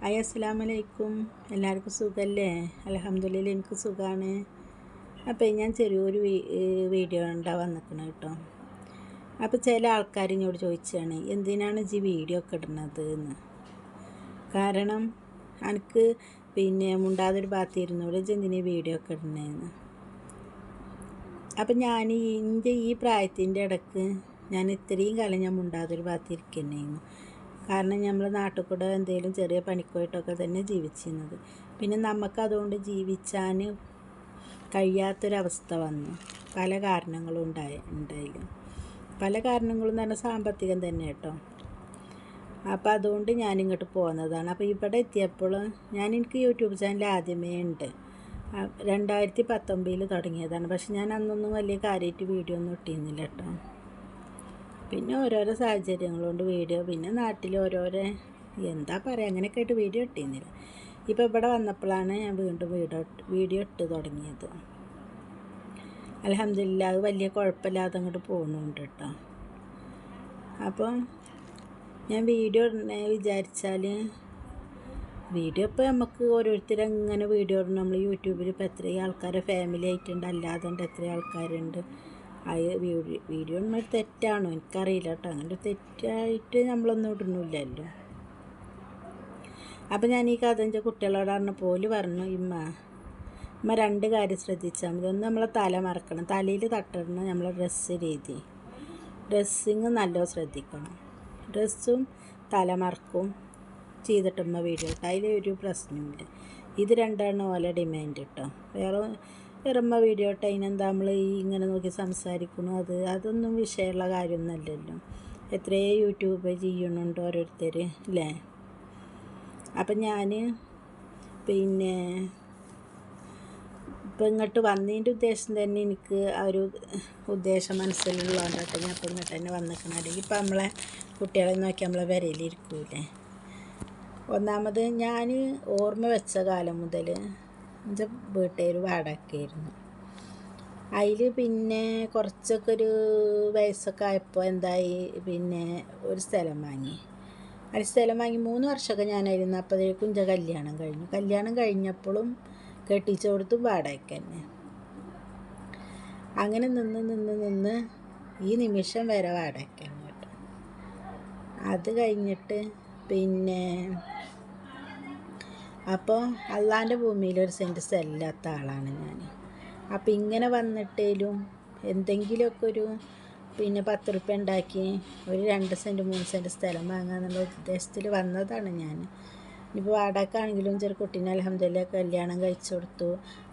Hi അസ്സാം വലൈക്കും എല്ലാവർക്കും സുഖമല്ലേ അലഹമ്മദില്ല എനിക്ക് സുഖമാണ് അപ്പോൾ ഞാൻ ചെറിയൊരു വീഡിയോ ഉണ്ടാ വന്നിക്കണം കേട്ടോ. അപ്പോൾ ചില ആൾക്കാർ എന്നോട് ചോദിച്ചാണ് എന്തിനാണ് ജി വീഡിയോ ഒക്കെ ഇടുന്നത് എന്ന്. കാരണം എനിക്ക് പിന്നെ മുണ്ടാതൊരു ഭാഗത്ത് ഇരുന്നൂടെ ഇജ്ജ് വീഡിയോ ഒക്കെ ഇടണേന്ന് അപ്പം ഞാൻ എന്റെ ഈ പ്രായത്തിന്റെ ഇടയ്ക്ക് ഞാൻ ഇത്രയും കാലം ഞാൻ മുണ്ടാതൊരു ഭാഗത്ത് ഇരിക്കുന്നേന്നു കാരണം നമ്മൾ നാട്ടിൽ കൂടെ എന്തെങ്കിലും ചെറിയ പണിക്കോയിട്ടൊക്കെ തന്നെ ജീവിച്ചിരുന്നത്. പിന്നെ നമുക്ക് അതുകൊണ്ട് കഴിയാത്തൊരവസ്ഥ വന്നു. പല കാരണങ്ങളും ഉണ്ടായി ഉണ്ടായില്ല. പല കാരണങ്ങളും പറഞ്ഞാൽ സാമ്പത്തികം തന്നെ കേട്ടോ. അപ്പോൾ അതുകൊണ്ട് ഞാനിങ്ങോട്ട് പോകുന്നതാണ് അപ്പോൾ ഇവിടെ എത്തിയപ്പോൾ ഞാൻ എനിക്ക് യൂട്യൂബ് ചാനൽ ആദ്യമേ ഉണ്ട്. രണ്ടായിരത്തി പത്തൊമ്പതിൽ തുടങ്ങിയതാണ്. പക്ഷെ ഞാൻ അന്നൊന്നും വലിയ കാര്യമായിട്ട് വീഡിയോ ഒന്നും ഇട്ടിരുന്നില്ല കേട്ടോ. പിന്നെ ഓരോരോ സാഹചര്യങ്ങൾ കൊണ്ട് വീഡിയോ പിന്നെ നാട്ടിൽ ഓരോരോ എന്താ പറയുക അങ്ങനെയൊക്കെ ആയിട്ട് വീഡിയോ ഇട്ടിരുന്നില്ല. ഇപ്പോൾ ഇവിടെ വന്നപ്പോഴാണ് ഞാൻ വീണ്ടും വീഡിയോ വീഡിയോ ഇട്ട് തുടങ്ങിയത്. അലഹമില്ല അത് വലിയ കുഴപ്പമില്ലാതെ അങ്ങോട്ട് പോകുന്നുണ്ട് കേട്ടോ. അപ്പോൾ ഞാൻ വീഡിയോ ഇടണേ വിചാരിച്ചാൽ വീഡിയോ ഇപ്പോൾ നമുക്ക് ഓരോരുത്തർ അങ്ങനെ വീഡിയോ ഇടണം? നമ്മൾ യൂട്യൂബിൽ ഇപ്പോൾ എത്രയും ആൾക്കാരെ ഫാമിലി ആയിട്ടുണ്ട് അല്ലാതെ ഉണ്ട് എത്ര ആൾക്കാരുണ്ട്. അത് വീഡിയോ വീഡിയോ ഇടുന്നത് തെറ്റാണോ? എനിക്കറിയില്ല കേട്ടോ. അങ്ങനെ തെറ്റായിട്ട് നമ്മളൊന്നും ഇടുന്നില്ലല്ലോ. അപ്പം ഞാൻ ഈ കഥ എന്റെ കുട്ടികളോട് പറഞ്ഞ പോലും പറഞ്ഞു ഇമ്മ ഇമ്മ രണ്ട് കാര്യം ശ്രദ്ധിച്ചാൽ മതി. ഒന്ന് നമ്മളെ തല മറക്കണം തലയിൽ തട്ടിടണം നമ്മളെ ഡ്രസ്സ് രീതി. ഡ്രസ്സിങ് നല്ലോ ശ്രദ്ധിക്കണം. ഡ്രസ്സും തലമറക്കും ചെയ്തിട്ടുമ്മ വീഡിയോ ഇട്ട് അതിൽ ഒരു പ്രശ്നമില്ല ഇത് രണ്ടാണ് ഓല ഡിമാൻഡ് കേട്ടോ വേറെ വേറമ്മ വീഡിയോ ഇട്ട് അതിനെന്താ നമ്മൾ ഈ ഇങ്ങനെ നോക്കി സംസാരിക്കണു അത് അതൊന്നും വിഷയമുള്ള കാര്യമൊന്നുമല്ലല്ലോ. എത്രയോ യൂട്യൂബ് ചെയ്യണുണ്ട് ഓരോരുത്തർ അല്ലേ അപ്പം ഞാൻ പിന്നെ ഇപ്പം ഇങ്ങോട്ട് വന്നതിന്റെ ഉദ്ദേശം തന്നെ എനിക്ക് ആ ഒരു ഉദ്ദേശം മനസ്സിലുള്ളതുകൊണ്ടാട്ടെ ഞാൻ അപ്പം ഇങ്ങോട്ട് തന്നെ അല്ലെങ്കിൽ ഇപ്പം നമ്മളെ കുട്ടികളെ നോക്കി നമ്മളെ വരയിലിരിക്കൂലേ ഒന്നാമത് ഞാൻ ഓർമ്മ വെച്ച കാലം മുതൽ എന്റെ വീട്ടുകാർ വാടകയായിരുന്നു അതിൽ പിന്നെ കുറച്ചൊക്കെ ഒരു വയസ്സൊക്കെ ആയപ്പോൾ എന്തായി? പിന്നെ ഒരു സ്ഥലം വാങ്ങി. ആ സ്ഥലം വാങ്ങി. മൂന്ന് വർഷമൊക്കെ ഞാനായിരുന്നു. അപ്പോഴേക്കും എന്റെ കല്യാണം കഴിഞ്ഞു. കല്യാണം കഴിഞ്ഞപ്പോഴും കെട്ടിച്ചു കൊടുത്തും വാടകയ്ക്ക് തന്നെ. അങ്ങനെ നിന്ന് നിന്ന് നിന്ന് ഈ നിമിഷം വരെ വാടകയ്ക്ക് കേട്ടോ. അത് കഴിഞ്ഞിട്ട് പിന്നെ അപ്പോൾ അള്ളാന്റെ ഭൂമിയിൽ ഒരു സെന്റ് സ്ഥലമില്ലാത്ത ആളാണ് ഞാൻ. അപ്പം ഇങ്ങനെ വന്നിട്ടേലും എന്തെങ്കിലുമൊക്കെ ഒരു പിന്നെ പത്ത് റുപ്യ ഉണ്ടാക്കി ഒരു രണ്ട് സെന്റ് മൂന്ന് സെന്റ് സ്ഥലം വാങ്ങാന്നുള്ള ഉദ്ദേശത്തിൽ വന്നതാണ് ഞാൻ. ഇനിയിപ്പോൾ വാടകക്കാണെങ്കിലും ചെറിയ കുട്ടീനെ അലഹമ്മദില്ല കല്യാണം കഴിച്ചു കൊടുത്തു.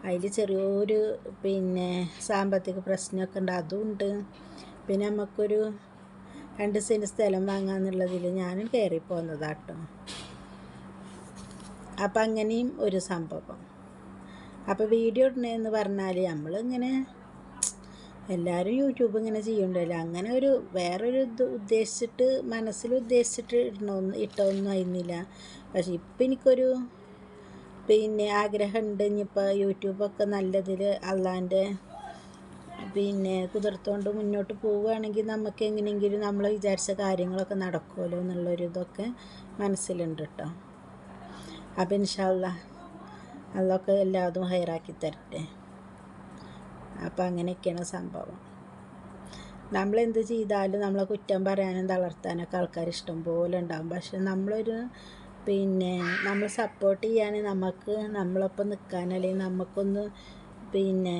അതിൽ ചെറിയൊരു പിന്നെ സാമ്പത്തിക പ്രശ്നമൊക്കെ ഉണ്ട് അതുമുണ്ട് പിന്നെ നമുക്കൊരു രണ്ട് സെന്റ് സ്ഥലം വാങ്ങാന്നുള്ളതിൽ ഞാൻ കയറി പോകുന്നതാട്ടോ അപ്പം അങ്ങനെയും ഒരു സംഭവം. അപ്പോൾ വീഡിയോ ഇടണമെന്ന് പറഞ്ഞാൽ നമ്മളിങ്ങനെ എല്ലാവരും യൂട്യൂബ് ഇങ്ങനെ ചെയ്യണ്ടല്ലോ. അങ്ങനെ ഒരു വേറൊരു ഇത് ഉദ്ദേശിച്ചിട്ട് മനസ്സിൽ ഉദ്ദേശിച്ചിട്ട് ഇടണമെന്ന് ഇട്ടൊന്നും ആയിരുന്നില്ല. പക്ഷെ ഇപ്പം എനിക്കൊരു പിന്നെ ആഗ്രഹമുണ്ട് ഇനിയിപ്പോൾ യൂട്യൂബൊക്കെ നല്ലതിൽ അള്ളാന്റെ പിന്നെ കുതിർത്തുകൊണ്ട് മുന്നോട്ട് പോവുകയാണെങ്കിൽ നമുക്ക് എങ്ങനെയെങ്കിലും നമ്മൾ വിചാരിച്ച കാര്യങ്ങളൊക്കെ നടക്കുമല്ലോ എന്നുള്ളൊരു ഇതൊക്കെ മനസ്സിലുണ്ട് കേട്ടോ അപ്പം ഇൻഷാല്ല അതൊക്കെ എല്ലാതും ഹയറാക്കി തരട്ടെ. അപ്പം അങ്ങനെയൊക്കെയാണ് സംഭവം. നമ്മളെന്ത് ചെയ്താലും നമ്മളെ കുറ്റം പറയാനും തളർത്താനൊക്കെ ആൾക്കാർ ഇഷ്ടം പോലെ ഉണ്ടാകും പക്ഷെ നമ്മളൊരു പിന്നെ നമ്മൾ സപ്പോർട്ട് ചെയ്യാൻ നമുക്ക് നമ്മളൊപ്പം നിൽക്കാൻ അല്ലെങ്കിൽ നമുക്കൊന്ന് പിന്നെ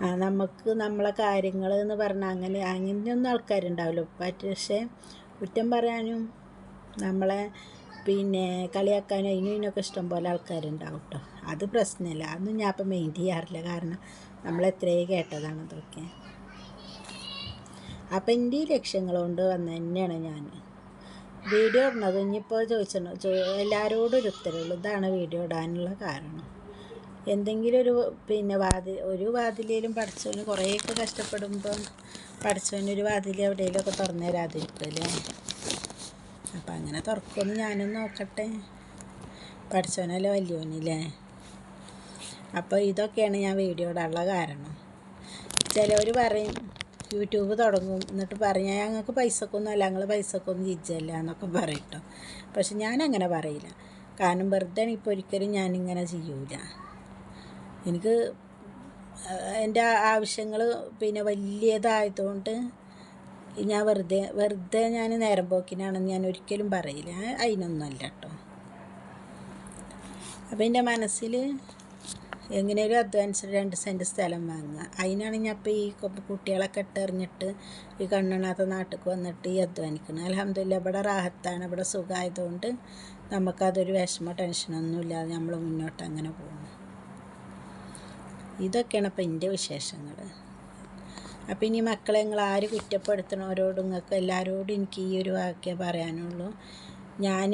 ആ നമുക്ക് നമ്മളെ കാര്യങ്ങൾ എന്ന് പറഞ്ഞാൽ അങ്ങനെ അങ്ങനെയൊന്നും ആൾക്കാരുണ്ടാവില്ല. പക്ഷേ കുറ്റം പറയാനും നമ്മളെ പിന്നെ കളിയാക്കാൻ അതിനും ഇതിനൊക്കെ ഇഷ്ടംപോലെ ആൾക്കാരുണ്ടാവും കേട്ടോ അത് പ്രശ്നമില്ല അതൊന്നും ഞാൻ ഇപ്പം മെയിൻ ചെയ്യാറില്ല. കാരണം നമ്മൾ എത്രയേ കേട്ടതാണ് അതൊക്കെ. അപ്പം എന്റെ ഈ ലക്ഷ്യങ്ങൾ കൊണ്ട് വന്ന തന്നെയാണ് ഞാൻ. വീഡിയോ ഇടുന്നത് ഇനിയിപ്പോൾ ചോദിച്ചിട്ടുണ്ട് എല്ലാവരോടും ഒരു ഉത്തരവുള്ളൂ. ഇതാണ് വീഡിയോ ഇടാനുള്ള കാരണം. എന്തെങ്കിലും ഒരു പിന്നെ വാതിൽ ഒരു വാതിലേലും പഠിച്ചവന് കുറേയൊക്കെ കഷ്ടപ്പെടുമ്പം പഠിച്ചവനൊരു വാതിൽ എവിടെയെങ്കിലുമൊക്കെ തുറന്നു തരാതിരിക്കുമല്ലേ അപ്പം അങ്ങനെ തുറക്കുമെന്ന് ഞാനും നോക്കട്ടെ. പഠിച്ചവനല്ലേ വലിയവനില്ലേ? അപ്പോൾ ഇതൊക്കെയാണ് ഞാൻ വീഡിയോ ഇടാനുള്ള കാരണം. ചിലവർ പറയും യൂട്യൂബ് തുടങ്ങും. എന്നിട്ട് പറഞ്ഞാൽ ഞങ്ങൾക്ക് പൈസക്കൊന്നും അല്ല ഞങ്ങൾ പൈസക്കൊന്നും ജിജല്ല എന്നൊക്കെ പറയട്ടോ പക്ഷെ ഞാൻ അങ്ങനെ പറയില്ല. കാരണം വെറുതെ ഇപ്പോൾ ഒരിക്കലും ഞാനിങ്ങനെ ചെയ്യൂല. എനിക്ക് എന്റെ ആവശ്യങ്ങൾ പിന്നെ വലിയതായതുകൊണ്ട് ഞാൻ വെറുതെ വെറുതെ ഞാൻ നേരം പോക്കിനാണെന്ന് ഞാൻ ഒരിക്കലും പറയില്ല. അതിനൊന്നുമല്ല കേട്ടോ. അപ്പം എന്റെ മനസ്സിൽ എങ്ങനെയൊരു അഡ്വാൻസ് രണ്ട് സെന്റ് സ്ഥലം വാങ്ങുക. അതിനാണ് ഞാൻ ഇപ്പോൾ ഈ കുട്ടികളൊക്കെ ഇട്ടെറിഞ്ഞിട്ട് ഈ കണ്ണണാത്ത നാട്ടിലേക്ക് വന്നിട്ട് ഈ അധ്വാനിക്കുന്നത്. അലഹമില്ല ഇവിടെ റാഹത്താണ് ഇവിടെ സുഖമായതുകൊണ്ട് നമുക്കതൊരു വിഷമോ ടെൻഷനൊന്നും ഇല്ലാതെ നമ്മൾ മുന്നോട്ട് അങ്ങനെ പോകുന്നു. ഇതൊക്കെയാണ് ഇപ്പം എന്റെ വിശേഷങ്ങൾ അപ്പം ഇനി മക്കളെ നിങ്ങൾ ആര് കുറ്റപ്പെടുത്തണവരോടും നിങ്ങൾക്ക് എല്ലാവരോടും എനിക്ക് ഈ ഒരു വാക്യം പറയാനുള്ളൂ. ഞാൻ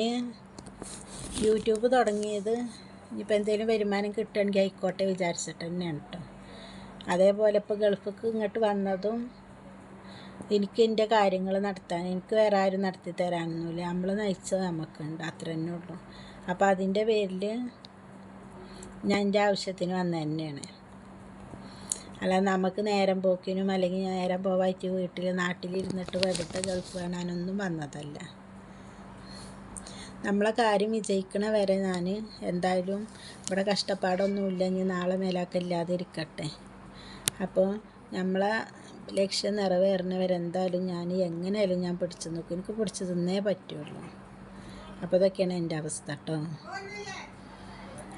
യൂട്യൂബ് തുടങ്ങിയത് ഇനിയിപ്പോൾ എന്തെങ്കിലും വരുമാനം കിട്ടുകയാണെങ്കിൽ ആയിക്കോട്ടെ വിചാരിച്ചിട്ട് തന്നെയാണ് കേട്ടോ അതേപോലെ ഇപ്പോൾ ഗൾഫിക്ക് ഇങ്ങോട്ട് വന്നതും എനിക്ക് എന്റെ കാര്യങ്ങൾ നടത്താൻ എനിക്ക് വേറെ ആരും നടത്തി തരാനൊന്നുമില്ല. നമ്മൾ നയിച്ചത് നമുക്കുണ്ട് അത്ര തന്നെ ഉള്ളൂ. അപ്പോൾ അതിന്റെ പേരിൽ ഞാൻ എന്റെ ആവശ്യത്തിന് വന്നത് തന്നെയാണ് അല്ലാതെ നമുക്ക് നേരം പോക്കിനും അല്ലെങ്കിൽ നേരം പോവായിട്ട് വീട്ടിൽ നാട്ടിലിരുന്നിട്ട് വെറുതെ ഗൾഫ് കാണാനൊന്നും വന്നതല്ല. നമ്മളെ കാര്യം വിജയിക്കണ വരെ ഞാൻ എന്തായാലും ഇവിടെ കഷ്ടപ്പാടൊന്നുമില്ല. ഇനി നാളെ മേലാക്കില്ലാതെ ഇരിക്കട്ടെ അപ്പോൾ നമ്മളെ ലക്ഷ്യം നിറവേറുന്നവരെ എന്തായാലും ഞാൻ എങ്ങനെയായാലും ഞാൻ പിടിച്ചു നോക്കും എനിക്ക് പിടിച്ചു തിന്നേ പറ്റുള്ളൂ. അപ്പോൾ ഇതൊക്കെയാണ് എന്റെ അവസ്ഥ കേട്ടോ.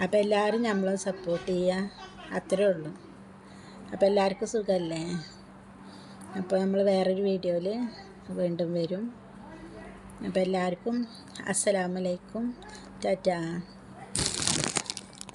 അപ്പോൾ എല്ലാവരും നമ്മളെ സപ്പോർട്ട് ചെയ്യുക. അത്രേ ഉള്ളൂ. അപ്പോൾ എല്ലാവർക്കും സുഖമല്ലേ അപ്പോൾ നമ്മൾ വേറൊരു വീഡിയോയിൽ വീണ്ടും വരും. അപ്പോൾ എല്ലാവർക്കും അസ്സലാമലൈക്കും ടാറ്റാ.